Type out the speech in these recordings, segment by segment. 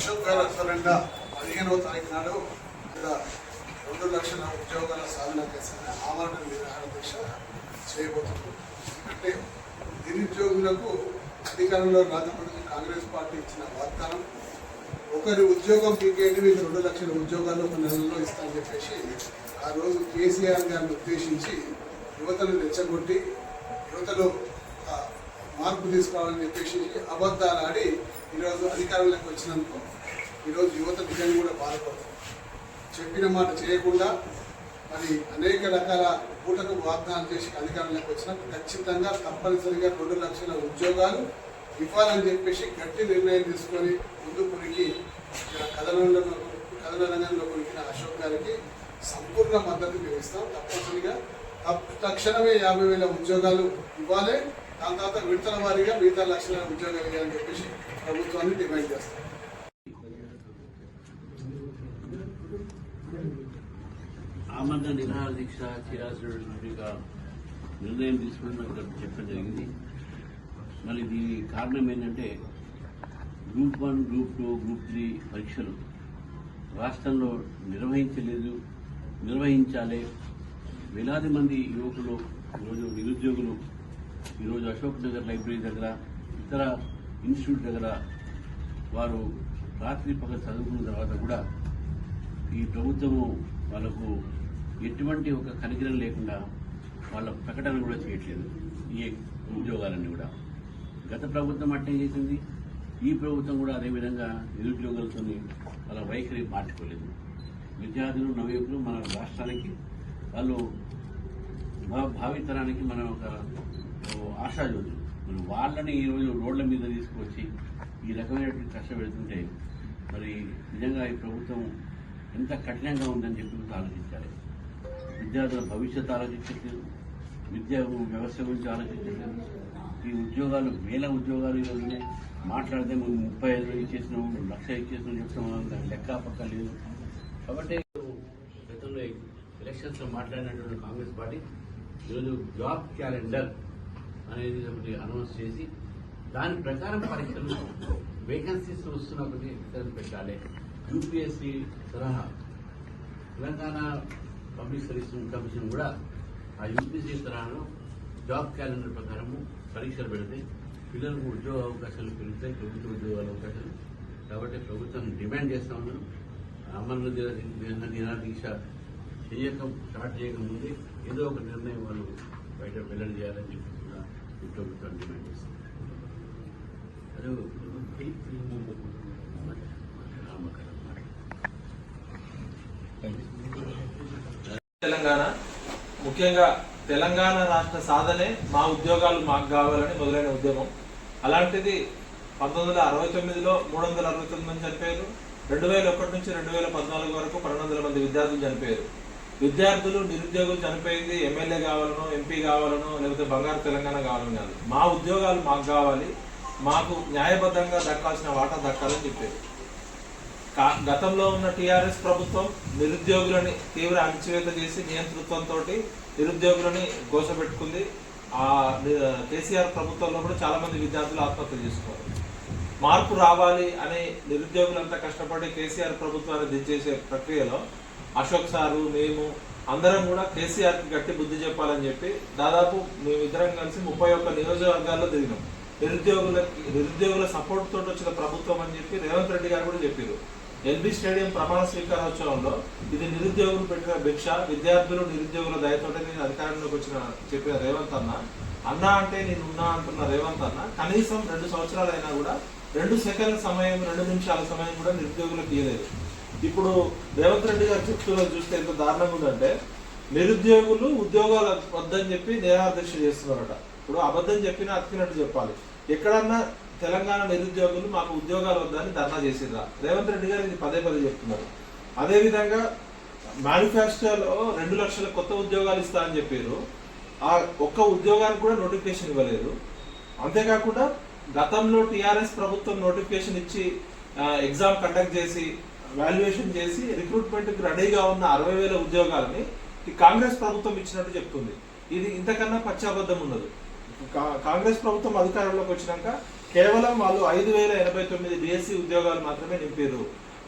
ఈరోజు అశోక్ పదిహేనవ తారీఖు నాడు ఇక్కడ రెండు లక్షల ఉద్యోగాల సాధన చేసిన ఆమరణ నిరాహార దీక్ష చేయబోతున్నాం. అంటే నిరుద్యోగులకు అధికారంలో రాజమండ్రి కాంగ్రెస్ పార్టీ ఇచ్చిన వాగ్దానం ఒకరి ఉద్యోగం పీకేటి మీకు రెండు లక్షల ఉద్యోగాలు ఒక నెలలో ఇస్తామని చెప్పేసి ఆ రోజు కేసీఆర్ గారిని ఉద్దేశించి యువతను రెచ్చగొట్టి యువతలో మార్పు తీసుకురావాలని చెప్పేసి అబద్ధాలు ఆడి ఈరోజు అధికారంలోకి వచ్చినందుకు ఈరోజు యువత నిజంగా కూడా బాధపడుతుంది. చెప్పిన మాట చేయకుండా మరి అనేక రకాల పూటకు వాగ్దానం చేసి అధికారంలోకి వచ్చిన ఖచ్చితంగా తప్పనిసరిగా రెండు లక్షల ఉద్యోగాలు ఇవ్వాలని చెప్పేసి గట్టి నిర్ణయం తీసుకొని ముందు కొరికి కథనంలో కథన రంగంలో కొరికిన అశోక్ గారికి సంపూర్ణ మద్దతు మేము ఇస్తాం తప్పనిసరిగా తప్ప- తక్షణమే యాభై వేల ఉద్యోగాలు ఇవ్వాలి. దాని తర్వాత విడతల వారీగా మిగతా లక్షల ఉద్యోగాలు ఇవ్వాలని చెప్పేసి ప్రభుత్వాన్ని డిమాండ్ చేస్తాం. ఆమరణ నిరాహార దీక్ష చేయాల్సినటువంటి నిర్ణయం తీసుకుని నాకు చెప్పడం జరిగింది. మరి దీని కారణం ఏంటంటే group one group two group three పరీక్షలు రాష్ట్రంలో నిర్వహించలేదు నిర్వహించాలి. వేలాది మంది యువకులు ఈరోజు నిరుద్యోగులు ఈరోజు అశోక్ నగర్ లైబ్రరీ దగ్గర ఇతర ఇన్స్టిట్యూట్ దగ్గర వారు రాత్రి పగ చదువుకున్న తర్వాత కూడా ఈ ప్రభుత్వము వాళ్ళకు ఎటువంటి ఒక కనికరం లేకుండా వాళ్ళ ప్రకటన కూడా చేయట్లేదు. ఈ ఉద్యోగాలన్నీ కూడా. గత ప్రభుత్వం అట్టే చేసింది. ఈ ప్రభుత్వం కూడా అదేవిధంగా నిరుద్యోగులతో వాళ్ళ వైఖరి మార్చుకోలేదు. విద్యార్థులు నవయుకులు మన రాష్ట్రానికి వాళ్ళు భావితరానికి మనం ఒక ఓ ఆశాజ్యోతులు మరి వాళ్ళని ఈరోజు రోడ్ల మీద తీసుకువచ్చి ఈ రకమైనటువంటి కష్టపెడుతుంటే మరి నిజంగా ఈ ప్రభుత్వం ఎంత కఠినంగా ఉందని చెప్పి ఆలోచించాలి. విద్యార్థుల భవిష్యత్తు ఆలోచించట్లేదు. విద్యా వ్యవస్థ గురించి ఆలోచించట్లేదు. ఈ ఉద్యోగాలు వేల ఉద్యోగాలు ఈరోజు ఉన్నాయి మాట్లాడితే మేము ముప్పై ఐదు ఇచ్చేసినాం లక్ష ఇచ్చేసినాం చెప్తున్నాం దాని లెక్క పక్క లేదు. కాబట్టి గతంలో ఎలక్షన్స్లో మాట్లాడినటువంటి కాంగ్రెస్ పార్టీ ఈరోజు జాబ్ క్యాలెండర్ అనేది ఒకటి అనౌన్స్ చేసి దాని ప్రకారం పరీక్షలు వేకెన్సీస్ వస్తున్న ఒకటి ఎగ్జామ్ పెట్టాలి. యూపీఎస్సీ తరహా తెలంగాణ పబ్లిక్ సర్వీస్ కమిషన్ కూడా ఆ యూపీఎస్సీ తరహాలో జాబ్ క్యాలెండర్ ప్రకారము పరీక్షలు పెడితే పిల్లలకు ఉద్యోగ అవకాశాలు పెరుగుతాయి ప్రభుత్వ ఉద్యోగాల అవకాశాలు. కాబట్టి ప్రభుత్వం డిమాండ్ చేస్తా ఉన్నాను అమలు నిరా దీక్ష చేయక స్టార్ట్ చేయకముందే ఏదో ఒక నిర్ణయం వాళ్ళు బయట వెల్లడి చేయాలని చెప్పి కూడా ఈ ప్రభుత్వం డిమాండ్ చేస్తాం అదే రామకరం మాట తెలంగాణ ముఖ్యంగా తెలంగాణ రాష్ట్ర సాధనే మా ఉద్యోగాలు మాకు కావాలని మొదలైన ఉద్యమం. అలాంటిది పంతొమ్మిది వందల అరవై తొమ్మిదిలో మూడు వందల అరవై తొమ్మిది మంది చనిపోయారు. రెండు వేల ఒకటి నుంచి రెండు వేల పద్నాలుగు వరకు పన్నెండు వందల మంది విద్యార్థులు చనిపోయారు. విద్యార్థులు నిరుద్యోగులు చనిపోయింది ఎమ్మెల్యే కావాలనో ఎంపీ కావాలనో లేకపోతే బంగారు తెలంగాణ కావాలని కాదు. మా ఉద్యోగాలు మాకు కావాలి మాకు న్యాయబద్ధంగా దక్కాల్సిన వాటా దక్కాలని చెప్పారు కా- గతంలో ఉన్న టీఆర్ఎస్ ప్రభుత్వం నిరుద్యోగులని తీవ్ర అణచివేత చేసి నియంతృత్వంతో నిరుద్యోగులని గోసపెట్టుకుంది. ఆ కేసీఆర్ ప్రభుత్వంలో కూడా చాలామంది విద్యార్థులు ఆత్మహత్య చేసుకోవాలి మార్పు రావాలి అని నిరుద్యోగులంతా కష్టపడి కేసీఆర్ ప్రభుత్వాన్ని దించేసే ప్రక్రియలో అశోక్ సారు మేము అందరం కూడా కేసీఆర్కి గట్టి బుద్ధి చెప్పాలని చెప్పి దాదాపు మేమిద్దరం కలిసి ముప్పై ఒక్క నియోజకవర్గాల్లో తిరిగినాం. నిరుద్యోగులకి నిరుద్యోగుల సపోర్ట్ తోటి వచ్చిన ప్రభుత్వం అని చెప్పి రేవంత్ రెడ్డి గారు కూడా చెప్పారు. ఎల్బీ స్టేడియం ప్రమాణ స్వీకారోత్సవంలో ఇది నిరుద్యోగులు పెట్టిన భిక్ష విద్యార్థులు నిరుద్యోగుల దయతోటే నేను అధికారంలోకి వచ్చిన చెప్పిన రేవంత్ అన్న. అన్న అంటే నేను ఉన్నా అంటున్న రేవంత్ అన్న. కనీసం రెండు సంవత్సరాలైనా కూడా రెండు సెకండ్ల సమయం రెండు నిమిషాల సమయం కూడా నిరుద్యోగులకు ఇవ్వలేదు ఇప్పుడు రేవంత్ రెడ్డి గారు చెప్తున్న చూస్తే ఎంత దారుణంగా ఉందంటే నిరుద్యోగులు ఉద్యోగాలు వద్దని చెప్పి నిరాదీక్ష చేస్తున్నారట. ఇప్పుడు అబద్ధం చెప్పినా అతికినట్టు చెప్పాలి. ఎక్కడన్నా తెలంగాణ నిరుద్యోగులు మాకు ఉద్యోగాలు వద్దని ధర్నా చేసిందా రేవంత్ రెడ్డి గారు ఇది పదే పదే చెప్తున్నారు. అదేవిధంగా మేనిఫెస్టోలో రెండు లక్షల కొత్త ఉద్యోగాలు ఇస్తా అని చెప్పారు. ఆ ఒక్క ఉద్యోగానికి కూడా నోటిఫికేషన్ ఇవ్వలేదు. అంతేకాకుండా గతంలో టీఆర్ఎస్ ప్రభుత్వం నోటిఫికేషన్ ఇచ్చి ఎగ్జామ్ కండక్ట్ చేసి వాల్యుయేషన్ చేసి రిక్రూట్మెంట్కి రెడీగా ఉన్న అరవై వేల ఉద్యోగాలని ఈ కాంగ్రెస్ ప్రభుత్వం ఇచ్చినట్టు చెప్తుంది. ఇది ఇంతకన్నా పచ్చాబద్ధం ఉండదు కా- కాంగ్రెస్ ప్రభుత్వం అధికారంలోకి వచ్చినాక కేవలం వాళ్ళు ఐదు వేల ఎనభై తొమ్మిది డిఎస్సి ఉద్యోగాలు మాత్రమే నింపారు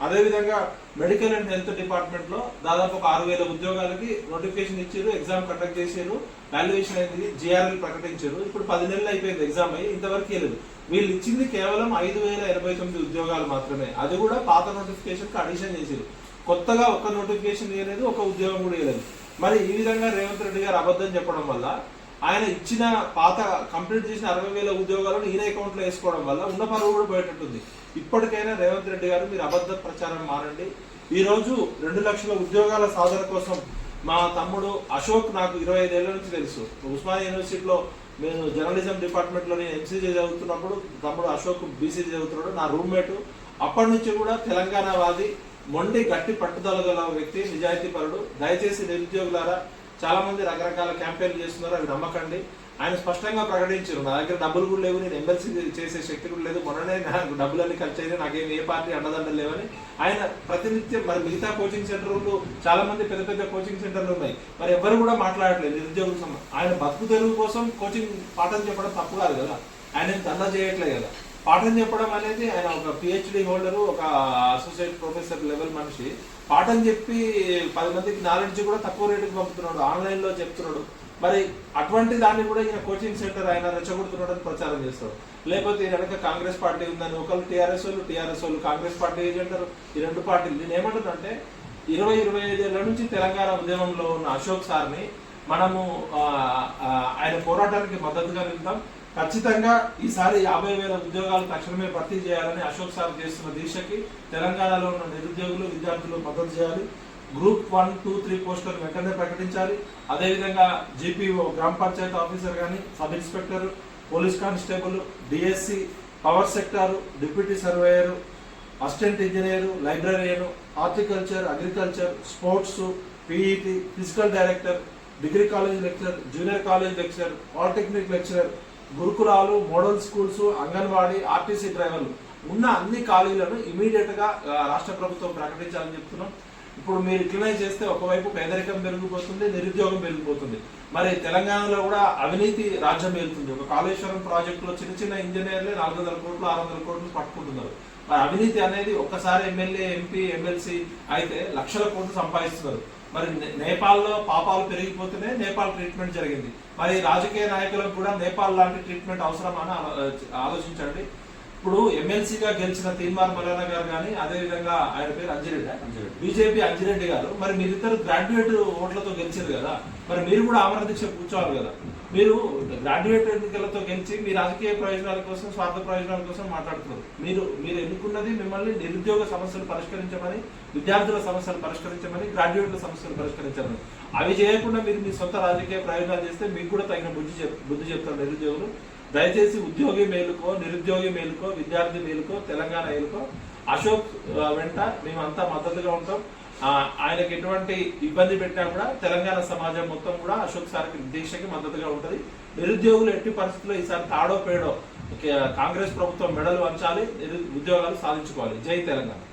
అదేవిధంగా మెడికల్ అండ్ హెల్త్ డిపార్ట్మెంట్లో దాదాపు ఒక ఆరు వేల ఉద్యోగాలకి నోటిఫికేషన్ ఇచ్చారు ఎగ్జామ్ కండక్ట్ చేశారు వాల్యుయేషన్ అనేది జిఆర్ఎల్ ప్రకటించారు. ఇప్పుడు పది నెలలు అయిపోయింది ఎగ్జామ్ అయ్యి ఇంతవరకు లేదు. వీళ్ళు ఇచ్చింది కేవలం ఐదు వేల ఎనభై తొమ్మిది ఉద్యోగాలు మాత్రమే. అది కూడా పాత నోటిఫికేషన్కి అడిషన్ చేశారు. కొత్తగా ఒక్క నోటిఫికేషన్ ఇవ్వలేదు ఒక ఉద్యోగం కూడా ఇవ్వలేదు మరి ఈ విధంగా రేవంత్ రెడ్డి గారు అబద్ధం చెప్పడం వల్ల ఆయన ఇచ్చిన పాత కంప్లీట్ చేసిన అరవై వేల ఉద్యోగాలను ఈయన అకౌంట్లో వేసుకోవడం వల్ల ఉన్న పరువు కూడా పోయేటట్టుంది. ఇప్పటికైనా రేవంత్ రెడ్డి గారు మీరు అబద్ధ ప్రచారం మారండి. ఈ రోజు రెండు లక్షల ఉద్యోగాల సాధన కోసం మా తమ్ముడు అశోక్ నాకు ఇరవై ఐదేళ్ళ నుంచి తెలుసు. ఉస్మానియా యూనివర్సిటీలో నేను జర్నలిజం డిపార్ట్మెంట్లో నేను ఎంసీజీ చదువుతున్నప్పుడు తమ్ముడు అశోక్ బీసీజీ చదువుతున్నాడు. నా రూమ్మేట్. అప్పటి నుంచి కూడా తెలంగాణ వాది మొండి గట్టి పట్టుదల గల వ్యక్తి నిజాయితీ పరుడు. దయచేసి నిరుద్యోగులారా చాలా మంది రకరకాల క్యాంపెయిన్లు చేస్తున్నారు అవి నమ్మకండి. ఆయన స్పష్టంగా ప్రకటించారు నా దగ్గర డబ్బులు కూడా లేవు నేను ఎమ్మెల్సీ చేసే శక్తి కూడా లేదు. మొన్ననే నాకు డబ్బులన్నీ ఖర్చు అయినా నాకేం ఏ పార్టీ అండదండలు లేవని ఆయన ప్రతినిత్యం మరి మిగతా కోచింగ్ సెంటర్లు చాలా మంది పెద్ద పెద్ద కోచింగ్ సెంటర్లు ఉన్నాయి. మరి ఎవరు కూడా మాట్లాడట్లేదు నిరుద్యోగుల సమ ఆయన బతుకు తెలుగు కోసం కోచింగ్ పాఠం చెప్పడం తప్పు కాదు కదా. ఆయన దండ దందా చేయట్లేదు కదా. పాఠం చెప్పడం అనేది ఆయన ఒక పిహెచ్డి హోల్డరు ఒక అసోసియేట్ ప్రొఫెసర్ లెవెల్ మనిషి. పాఠం చెప్పి పది మందికి నాలెడ్జ్ కూడా తక్కువ రేటుకి పంపుతున్నాడు ఆన్లైన్లో చెప్తున్నాడు. మరి అటువంటి దాన్ని కూడా ఈయన కోచింగ్ సెంటర్ ఆయన రెచ్చగొడుతున్నాడని ప్రచారం చేస్తాడు. లేకపోతే ఈయన వెనక కాంగ్రెస్ పార్టీ ఉందని ఒకళ్ళు టీఆర్ఎస్ వాళ్ళు టీఆర్ఎస్ వాళ్ళు కాంగ్రెస్ పార్టీ ఏజెంటారు ఈ రెండు పార్టీలు. నేను ఏమంటున్నానంటే ఇరవై ఇరవై ఐదేళ్ళ నుంచి తెలంగాణ ఉద్యమంలో ఉన్న అశోక్ సార్ని మనము ఆయన పోరాటానికి మద్దతుగా నిలుద్దాం. ఖచ్చితంగా ఈసారి యాభై వేల ఉద్యోగాలు తక్షణమే భర్తీ చేయాలని అశోక్ సార్ చేస్తున్న దీక్షకి తెలంగాణలో ఉన్న నిరుద్యోగులు విద్యార్థులు మద్దతు చేయాలి. గ్రూప్ వన్ టూ త్రీ పోస్టులను వెంటనే ప్రకటించాలి. అదేవిధంగా జీపీఓ గ్రామ పంచాయతీ ఆఫీసర్ కానీ sub inspector police constable DSC power sector deputy surveyor assistant engineer librarian horticulture agriculture sports PET physical director degree college lecturer junior college lecturer polytechnic lecturer గురుకులాలు model schools anganwadi RTC డ్రైవర్లు ఉన్న అన్ని ఖాళీలను ఇమీడియట్గా రాష్ట్ర ప్రభుత్వం ప్రకటించాలని చెప్తున్నాం. ఇప్పుడు మీరు ఇట్లనే చేస్తే ఒకవైపు పేదరికం పెరిగిపోతుంది నిరుద్యోగం పెరిగిపోతుంది. మరి తెలంగాణలో కూడా అవినీతి రాజ్యం వెళ్తుంది ఒక కాళేశ్వరం ప్రాజెక్టులో చిన్న చిన్న ఇంజనీర్లే నాలుగు వందల కోట్లు ఆరు వందల కోట్లు పట్టుకుంటున్నారు. మరి అవినీతి అనేది ఒక్కసారి ఎమ్మెల్యే ఎంపీ ఎమ్మెల్సీ అయితే లక్షల కోట్లు సంపాదిస్తున్నారు. మరి నే- నేపాల్లో పాపాలు పెరిగిపోతేనే నేపాల్ ట్రీట్మెంట్ జరిగింది. మరి రాజకీయ నాయకులకు కూడా నేపాల్ లాంటి ట్రీట్మెంట్ అవసరమని ఆలో- ఆలోచించండి. ఇప్పుడు ఎమ్మెల్సీగా గెలిచిన తీన్మార్ మల్లన్న గారు కానీ అదే విధంగా ఆయన పేరు అంజిరెడ్డి. బీజేపీ అంజిరెడ్డి గారు. మరి మీరిద్దరు గ్రాడ్యుయేట్ ఓట్లతో గెలిచారు కదా మరి మీరు కూడా ఆమరణ దీక్ష కూర్చోవాలి కదా. మీరు గ్రాడ్యుయేట్ ఎన్నికలతో గెలిచి మీ రాజకీయ ప్రయోజనాల కోసం స్వార్థ ప్రయోజనాల కోసం మాట్లాడుతున్నారు. మీరు మీరు ఎన్నుకున్నది మిమ్మల్ని నిరుద్యోగ సమస్యలు పరిష్కరించమని విద్యార్థుల సమస్యలు పరిష్కరించమని గ్రాడ్యుయేట్ల సమస్యలు పరిష్కరించమని. అవి చేయకుండా మీరు మీ సొంత రాజకీయ ప్రయోజనాలు చేస్తే మీకు కూడా తగిన బుద్ధి బుద్ధి చెప్తారు నిరుద్యోగులు. దయచేసి ఉద్యోగి మేలుకో నిరుద్యోగి మేలుకో విద్యార్థి మేలుకో తెలంగాణ మేలుకో. అశోక్ వెంట మేమంతా మద్దతుగా ఉంటాం. ఆయనకి ఎటువంటి ఇబ్బంది పెట్టినా కూడా తెలంగాణ సమాజం మొత్తం కూడా అశోక్ సార్కి దీక్షకి మద్దతుగా ఉంటుంది. నిరుద్యోగులు ఎట్టి పరిస్థితుల్లో ఈసారి తాడో పేడో కాంగ్రెస్ ప్రభుత్వం మెడలు వంచాలి నిరు- ఉద్యోగాలు సాధించుకోవాలి. జై తెలంగాణ.